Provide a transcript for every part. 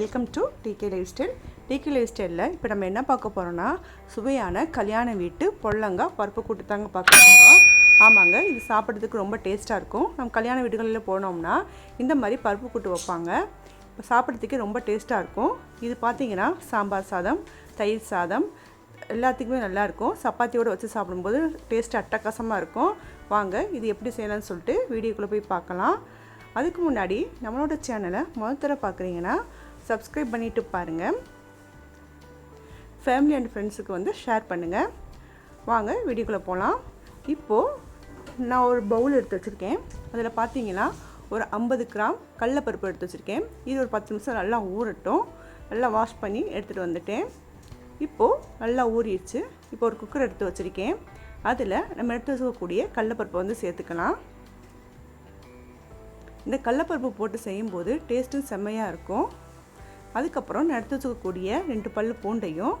Welcome to TK lifestyle TK life ஸ்டைலில் இப்போ நம்ம என்ன பார்க்க போகிறோன்னா சுவையான கல்யாண வீட்டு பொள்ளங்காய் பருப்பு கூட்டு தாங்க பார்க்க போகிறோம் ஆமாங்க இது சாப்பிட்றதுக்கு ரொம்ப டேஸ்ட்டாக இருக்கும். நம்ம கல்யாண வீடுகளில் போனோம்னா இந்த மாதிரி பருப்பு கூட்டு வைப்பாங்க. இப்போ சாப்பிட்றதுக்கே ரொம்ப டேஸ்ட்டாக இருக்கும். இது பார்த்தீங்கன்னா சாம்பார் சாதம் தயிர் சாதம் எல்லாத்துக்குமே நல்லாயிருக்கும் சப்பாத்தியோடு வச்சு சாப்பிடும்போது டேஸ்ட் அட்டகாசமாக இருக்கும். வாங்க இது எப்படி செய்யலாம்னு சொல்லிட்டு வீடியோக்குள்ளே போய் பார்க்கலாம். அதுக்கு முன்னாடி நம்மளோட சேனலை முதல் தர பார்க்குறீங்கன்னா சப்ஸ்கிரைப் பண்ணிவிட்டு பாருங்கள் ஃபேமிலி அண்ட் ஃப்ரெண்ட்ஸுக்கு வந்து ஷேர் பண்ணுங்கள் வாங்க வீடியோக்குள்ளே போகலாம் இப்போது நான் ஒரு பவுல் எடுத்து வச்சுருக்கேன். அதில் பார்த்தீங்கன்னா ஒரு ஐம்பது கிராம் கடலப்பருப்பு எடுத்து வச்சுருக்கேன். இது ஒரு பத்து நிமிஷம் நல்லா ஊறட்டும். நல்லா வாஷ் பண்ணி எடுத்துகிட்டு வந்துட்டேன். இப்போது நல்லா ஊறிடுச்சு. இப்போ ஒரு குக்கர் எடுத்து வச்சுருக்கேன். அதில் நம்ம எடுத்து வச்சுக்கக்கூடிய கடலப்பருப்பை வந்து சேர்த்துக்கலாம். இந்த கடலப்பருப்பு போட்டு செய்யும்போது டேஸ்ட்டும் செம்மையாக இருக்கும். அதுக்கப்புறம் நடத்து வச்சுக்கக்கூடிய ரெண்டு பல் பூண்டையும்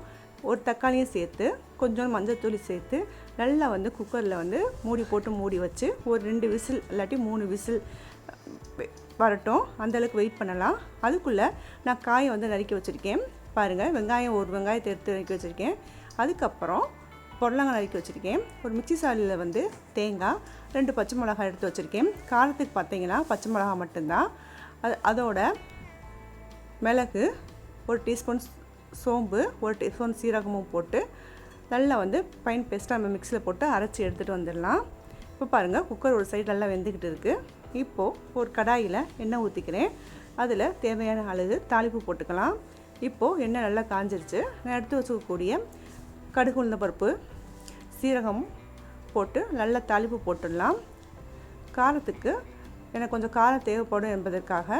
ஒரு தக்காளியும் சேர்த்து கொஞ்சம் மஞ்சள் சேர்த்து நல்லா வந்து குக்கரில் வந்து மூடி போட்டு மூடி வச்சு ஒரு ரெண்டு விசில் இல்லாட்டி மூணு விசில் வரட்டும். அந்தளவுக்கு வெயிட் பண்ணலாம். அதுக்குள்ளே நான் காயை வந்து நறுக்கி வச்சுருக்கேன். பாருங்கள் வெங்காயம் ஒரு வெங்காயத்தை எடுத்து நறுக்கி வச்சுருக்கேன். அதுக்கப்புறம் பொடலங்காய் நறுக்கி வச்சுருக்கேன். ஒரு மிக்சி சாலியில் வந்து தேங்காய் ரெண்டு பச்சை மிளகாய் எடுத்து வச்சுருக்கேன். காரத்துக்கு பார்த்தீங்கன்னா பச்சை மிளகாய் மட்டும்தான். அது அதோட மிளகு ஒரு டீஸ்பூன் சோம்பு ஒரு டீஸ்பூன் சீரகமும் போட்டு நல்லா வந்து பைன் பேஸ்ட்டாக நம்ம மிக்சியில் போட்டு அரைச்சி எடுத்துகிட்டு வந்துடலாம். இப்போ பாருங்கள் குக்கர் ஒரு சைடு நல்லா வெந்துக்கிட்டு இருக்குது இப்போது ஒரு கடாயில் எண்ணெய் ஊற்றிக்கிறேன் அதில் தேவையான அளவு தாளிப்பு போட்டுக்கலாம். இப்போது எண்ணெய் நல்லா காஞ்சிருச்சு. நான் எடுத்து வச்சுக்கக்கூடிய கடுகு உளுந்த பருப்பு சீரகம் போட்டு நல்லா தாளிப்பு போட்டுடலாம். காரத்துக்கு எனக்கு கொஞ்சம் காரம் தேவைப்படும் என்பதற்காக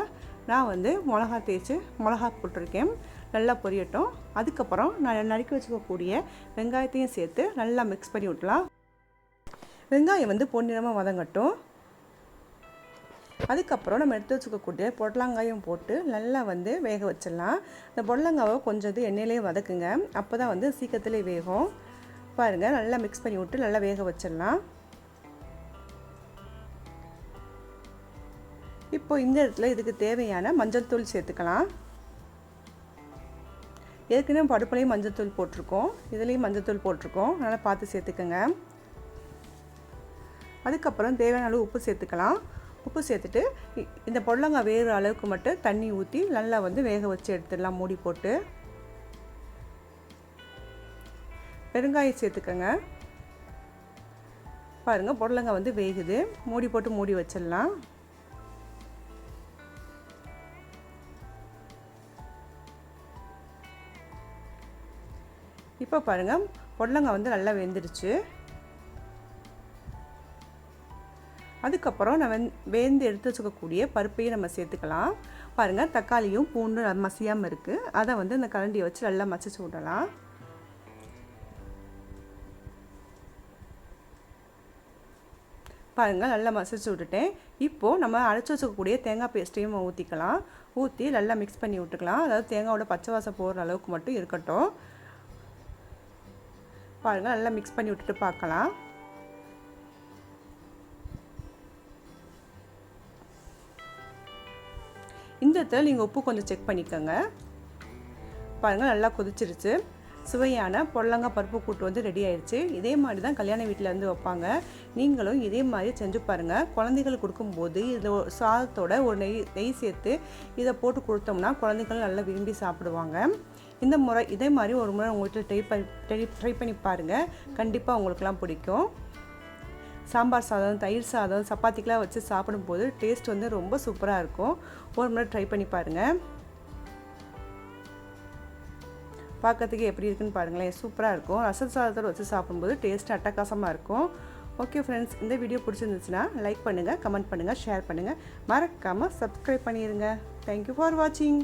நான் வந்து மிளகா தேய்ச்சி மிளகா போட்டிருக்கேன். நல்லா பொரியட்டும். அதுக்கப்புறம் நான் நறுக்கி வச்சுக்கக்கூடிய வெங்காயத்தையும் சேர்த்து நல்லா மிக்ஸ் பண்ணி விட்டலாம் வெங்காயம் வந்து பொன்னிறமாக வதங்கட்டும். அதுக்கப்புறம் நம்ம எடுத்து வச்சுக்கக்கூடிய பொடலங்காயும் போட்டு நல்லா வந்து வேக வச்சிடலாம். இந்த பொடலங்காவை கொஞ்சம் இது எண்ணெயிலே வதக்குங்க. அப்போ தான் வந்து சீக்கிரத்துலேயே வேகும். பாருங்கள் நல்லா மிக்ஸ் பண்ணி விட்டு நல்லா வேக வச்சிடலாம். இப்போ இந்த இடத்துல இதுக்கு தேவையான மஞ்சள் தூள் சேர்த்துக்கலாம். ஏற்கனவே படுப்புலையும் மஞ்சள் தூள் போட்டிருக்கோம். இதுலேயும் மஞ்சள் தூள் போட்டிருக்கோம். நல்லா பார்த்து சேர்த்துக்கோங்க. அதுக்கப்புறம் தேவையான அளவு உப்பு சேர்த்துக்கலாம். உப்பு சேர்த்துட்டு இந்த பொடலங்காய் வேறு அளவுக்கு மட்டும் தண்ணி ஊற்றி நல்லா வந்து வேக வச்சு எடுத்துடலாம். மூடி போட்டு. பெருங்காயம் சேர்த்துக்கோங்க. பாருங்கள் பொடலங்காய் வந்து வேகுது. மூடி போட்டு மூடி வச்சிடலாம். இப்போ பாருங்கள் பொடலங்காய் வந்து நல்லா வெந்துடுச்சு. அதுக்கப்புறம் நம்ம வேந்து எடுத்து வச்சுக்கக்கூடிய பருப்பையும் நம்ம சேர்த்துக்கலாம். பாருங்கள் தக்காளியும் பூண்டும் மசியாமல் இருக்குது அதை வந்து இந்த கரண்டியை வச்சு நல்லா மசிச்சு விடலாம். பாருங்கள் நல்லா மசிச்சு விட்டுட்டேன். இப்போது நம்ம அரைச்சி வச்சுக்கக்கூடிய தேங்காய் பேஸ்ட்டையும் ஊற்றிக்கலாம் ஊற்றி நல்லா மிக்ஸ் பண்ணி விட்டுக்கலாம். அதாவது தேங்காயோட பச்சை வாசம் போகிற அளவுக்கு மட்டும் இருக்கட்டும். பாருங்கள் நல்லா மிக்ஸ் பண்ணி விட்டுட்டு பார்க்கலாம். இந்த இடத்துல நீங்கள் உப்பு கொஞ்சம் செக் பண்ணிக்கோங்க. பாருங்கள் நல்லா கொதிச்சிருச்சு. சுவையான பொடலங்காய் பருப்பு கூட்டு வந்து ரெடி ஆயிடுச்சு இதே மாதிரி தான் கல்யாண வீட்டில் வந்து வைப்பாங்க. நீங்களும் இதே மாதிரி செஞ்சு பாருங்கள் குழந்தைகள் கொடுக்கும்போது இதில் சாதத்தோட ஒரு நெய் நெய் சேர்த்து இதை போட்டு கொடுத்தோம்னா குழந்தைகள் நல்லா விரும்பி சாப்பிடுவாங்க. இந்த முறை இதே மாதிரி ஒரு முறை உங்கள்கிட்ட ட்ரை பண்ணி ட்ரை பண்ணி பாருங்கள் கண்டிப்பாக உங்களுக்குலாம் பிடிக்கும். சாம்பார் சாதம் தயிர் சாதம் சப்பாத்திக்கெலாம் வச்சு சாப்பிடும்போது டேஸ்ட் வந்து ரொம்ப சூப்பராக இருக்கும். ஒரு முறை ட்ரை பண்ணி பாருங்கள் பார்க்கறதுக்கு எப்படி இருக்குன்னு பாருங்களேன். சூப்பராக இருக்கும். ரச சாதத்தோடு வச்சு சாப்பிடும்போது டேஸ்ட் அட்டகாசமாக இருக்கும். ஓகே ஃப்ரெண்ட்ஸ் இந்த வீடியோ பிடிச்சிருந்துச்சுன்னா லைக் பண்ணுங்கள் கமெண்ட் பண்ணுங்கள் ஷேர் பண்ணுங்கள் மறக்காமல் சப்ஸ்கிரைப் பண்ணிடுங்க தேங்க்யூ ஃபார் வாட்சிங்